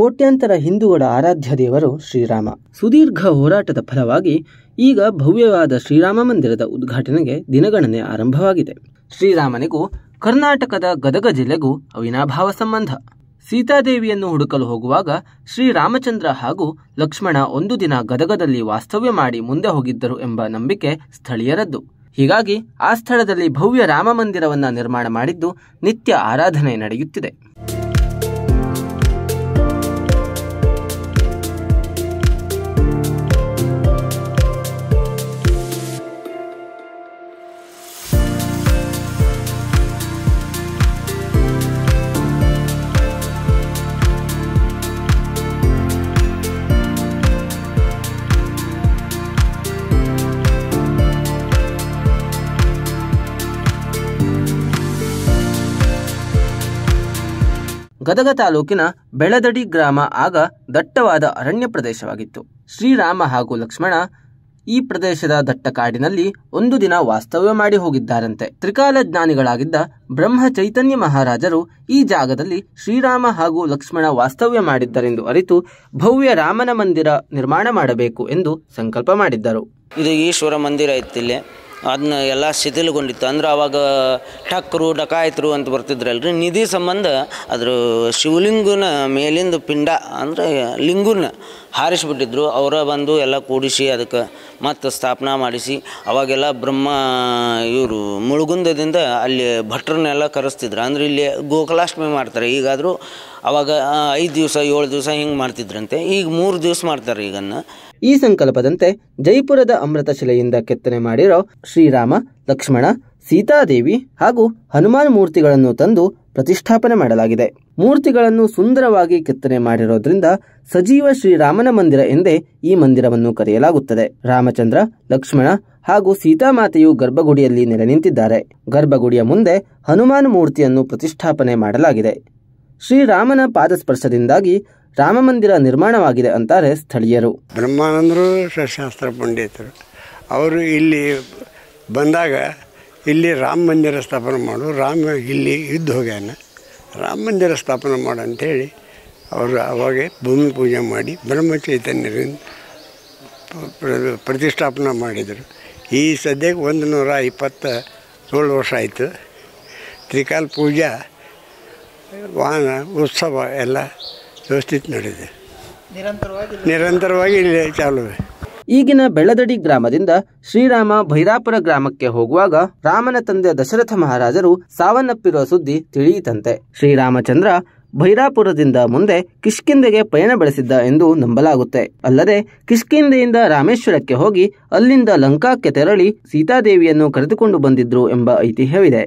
ಕೋಟ್ಯಾಂತರ ಹಿಂದೂಗಳ ಆರಾಧ್ಯ ದೇವರು ಶ್ರೀರಾಮ. ಸುದೀರ್ಘ ಹೋರಾಟದ ಫಲವಾಗಿ ಈಗ ಭವ್ಯವಾದ ಶ್ರೀರಾಮ ಮಂದಿರದ ಉದ್ಘಾಟನೆಗೆ ದಿನಗಣನೆ ಆರಂಭವಾಗಿದೆ. ಶ್ರೀರಾಮನಿಗೂ ಕರ್ನಾಟಕದ ಗದಗ ಜಿಲ್ಲೆಗೂ ಅವಿನಾಭಾವ ಸಂಬಂಧ. ಸೀತಾದೇವಿಯನ್ನು ಹುಡುಕಲು ಹೋಗುವಾಗ ಶ್ರೀರಾಮಚಂದ್ರ ಹಾಗೂ ಲಕ್ಷ್ಮಣ ಒಂದು ದಿನ ಗದಗದಲ್ಲಿ ವಾಸ್ತವ್ಯ ಮಾಡಿ ಮುಂದೆ ಹೋಗಿದ್ದರು ಎಂಬ ನಂಬಿಕೆ ಸ್ಥಳೀಯರದ್ದು. ಹೀಗಾಗಿ ಆ ಸ್ಥಳದಲ್ಲಿ ಭವ್ಯ ರಾಮ ಮಂದಿರವನ್ನ ನಿರ್ಮಾಣ ಮಾಡಿದ್ದು ನಿತ್ಯ ಆರಾಧನೆ ನಡೆಯುತ್ತಿದೆ. ಗದಗ ತಾಲೂಕಿನ ಬೆಳದಡಿ ಗ್ರಾಮ ಆಗ ದಟ್ಟವಾದ ಅರಣ್ಯ ಪ್ರದೇಶವಾಗಿತ್ತು. ಶ್ರೀರಾಮ ಹಾಗೂ ಲಕ್ಷ್ಮಣ ಈ ಪ್ರದೇಶದ ದಟ್ಟ ಕಾಡಿನಲ್ಲಿ ಒಂದು ದಿನ ವಾಸ್ತವ್ಯ ಮಾಡಿ ಹೋಗಿದ್ದಾರಂತೆ. ತ್ರಿಕಾಲ ಜ್ಞಾನಿಗಳಾಗಿದ್ದ ಬ್ರಹ್ಮ ಚೈತನ್ಯ ಮಹಾರಾಜರು ಈ ಜಾಗದಲ್ಲಿ ಶ್ರೀರಾಮ ಹಾಗೂ ಲಕ್ಷ್ಮಣ ವಾಸ್ತವ್ಯ ಮಾಡಿದ್ದರೆಂದು ಅರಿತು ಭವ್ಯ ರಾಮನ ಮಂದಿರ ನಿರ್ಮಾಣ ಮಾಡಬೇಕು ಎಂದು ಸಂಕಲ್ಪ ಮಾಡಿದ್ದರು. ಇದು ಈಶ್ವರ ಮಂದಿರ ಇತ್ತು ಇಲ್ಲಿ ಅದನ್ನ ಎಲ್ಲ ಶಿಥಿಲಗೊಂಡಿತ್ತು. ಅಂದ್ರೆ ಅವಾಗ ಟಕ್ರು, ಡಕಾಯತ್ರು ಅಂತ ಬರ್ತಿದ್ರಲ್ರಿ. ನಿಧಿ ಸಂಬಂಧ ಅದ್ರ ಶಿವಲಿಂಗನ ಮೇಲಿಂದ ಪಿಂಡ, ಅಂದರೆ ಲಿಂಗುನ ಹಾರಿಸ್ಬಿಟ್ಟಿದ್ರು. ಅವರ ಬಂದು ಎಲ್ಲ ಕೂಡಿಸಿ ಅದಕ್ಕೆ ಮತ್ತೆ ಸ್ಥಾಪನಾ ಮಾಡಿಸಿ. ಅವಾಗೆಲ್ಲ ಬ್ರಹ್ಮ ಇವರು ಮುಳುಗುಂದದಿಂದ ಅಲ್ಲಿ ಭಟ್ರನ್ನೆಲ್ಲ ಕರೆಸ್ತಿದ್ರು. ಅಂದ್ರೆ ಇಲ್ಲಿ ಗೋಕುಲಾಷ್ಟಮಿ ಮಾಡ್ತಾರೆ. ಈಗಾದರೂ ಅವಾಗ ಐದು ದಿವಸ, ಏಳು ದಿವಸ ಹಿಂಗೆ ಮಾಡ್ತಿದ್ರಂತೆ. ಈಗ ಮೂರು ದಿವಸ ಮಾಡ್ತಾರೆ ಈಗನ್ನು. ಈ ಸಂಕಲ್ಪದಂತೆ ಜೈಪುರದ ಅಮೃತಶಿಲೆಯಿಂದ ಕೆತ್ತನೆ ಮಾಡಿರೋ ಶ್ರೀರಾಮ, ಲಕ್ಷ್ಮಣ ಸೀತಾದೇವಿ ಹಾಗೂ ಹನುಮಾನ್ ಮೂರ್ತಿಗಳನ್ನು ತಂದು ಪ್ರತಿಷ್ಠಾಪನೆ ಮಾಡಲಾಗಿದೆ. ಮೂರ್ತಿಗಳನ್ನು ಸುಂದರವಾಗಿ ಕೆತ್ತನೆ ಮಾಡಿರೋದ್ರಿಂದ ಸಜೀವ ಶ್ರೀರಾಮನ ಮಂದಿರ ಎಂದೇ ಈ ಮಂದಿರವನ್ನು ಕರೆಯಲಾಗುತ್ತದೆ. ರಾಮಚಂದ್ರ, ಲಕ್ಷ್ಮಣ ಹಾಗೂ ಸೀತಾಮಾತೆಯು ಗರ್ಭಗುಡಿಯಲ್ಲಿ ನೆಲೆ ನಿಂತಿದ್ದಾರೆ. ಗರ್ಭಗುಡಿಯ ಮುಂದೆ ಹನುಮಾನ್ ಮೂರ್ತಿಯನ್ನು ಪ್ರತಿಷ್ಠಾಪನೆ ಮಾಡಲಾಗಿದೆ. ಶ್ರೀರಾಮನ ಪಾದಸ್ಪರ್ಶದಿಂದಾಗಿ ರಾಮ ಮಂದಿರ ನಿರ್ಮಾಣವಾಗಿದೆ ಅಂತಾರೆ ಸ್ಥಳೀಯರು. ಬ್ರಹ್ಮಾನಂದರು ಶಾಸ್ತ್ರ ಪಂಡಿತರು. ಅವರು ಇಲ್ಲಿ ಬಂದಾಗ ಇಲ್ಲಿ ರಾಮ ಮಂದಿರ ಸ್ಥಾಪನೆ ಮಾಡು ರಾಮ ಇಲ್ಲಿ ಇದ್ದು ಹೋಗ್ಯಾನ. ರಾಮ ಮಂದಿರ ಸ್ಥಾಪನೆ ಮಾಡು ಅಂಥೇಳಿ ಅವರು ಅವಾಗೆ ಭೂಮಿ ಪೂಜೆ ಮಾಡಿ ಬ್ರಹ್ಮಚೈತನ್ಯರಿಂದ ಪ್ರ- ಪ್ರತಿಷ್ಠಾಪನೆ ಮಾಡಿದರು. ಈ ಸದ್ಯಕ್ಕೆ ಒಂದು ನೂರ ಇಪ್ಪತ್ತ ಏಳು ವರ್ಷ ಆಯಿತು. ತ್ರಿಕಾಲ್ ಪೂಜಾ ವಾಹನ ಉತ್ಸವ ಎಲ್ಲ ವ್ಯವಸ್ಥಿತ ನಡೆದಿದೆ. ನಿರಂತರವಾಗಿ ಇಲ್ಲಿ ಚಾಲು. ಈಗಿನ ಬೆಳದಡಿ ಗ್ರಾಮದಿಂದ ಶ್ರೀರಾಮ ಭೈರಾಪುರ ಗ್ರಾಮಕ್ಕೆ ಹೋಗುವಾಗ ರಾಮನ ತಂದೆ ದಶರಥ ಮಹಾರಾಜರು ಸಾವನ್ನಪ್ಪಿರುವ ಸುದ್ದಿ ತಿಳಿಯಿತಂತೆ. ಶ್ರೀರಾಮಚಂದ್ರ ಭೈರಾಪುರದಿಂದ ಮುಂದೆ ಕಿಷ್ಕಿಂದೆಗೆ ಪಯಣ ಬೆಳೆಸಿದ್ದ ಎಂದು ನಂಬಲಾಗುತ್ತೆ. ಅಲ್ಲದೆ ಕಿಷ್ಕಿಂದೆಯಿಂದ ರಾಮೇಶ್ವರಕ್ಕೆ ಹೋಗಿ ಅಲ್ಲಿಂದ ಲಂಕಾಕ್ಕೆ ತೆರಳಿ ಸೀತಾದೇವಿಯನ್ನು ಕರೆದುಕೊಂಡು ಬಂದಿದ್ರು ಎಂಬ ಐತಿಹ್ಯವಿದೆ.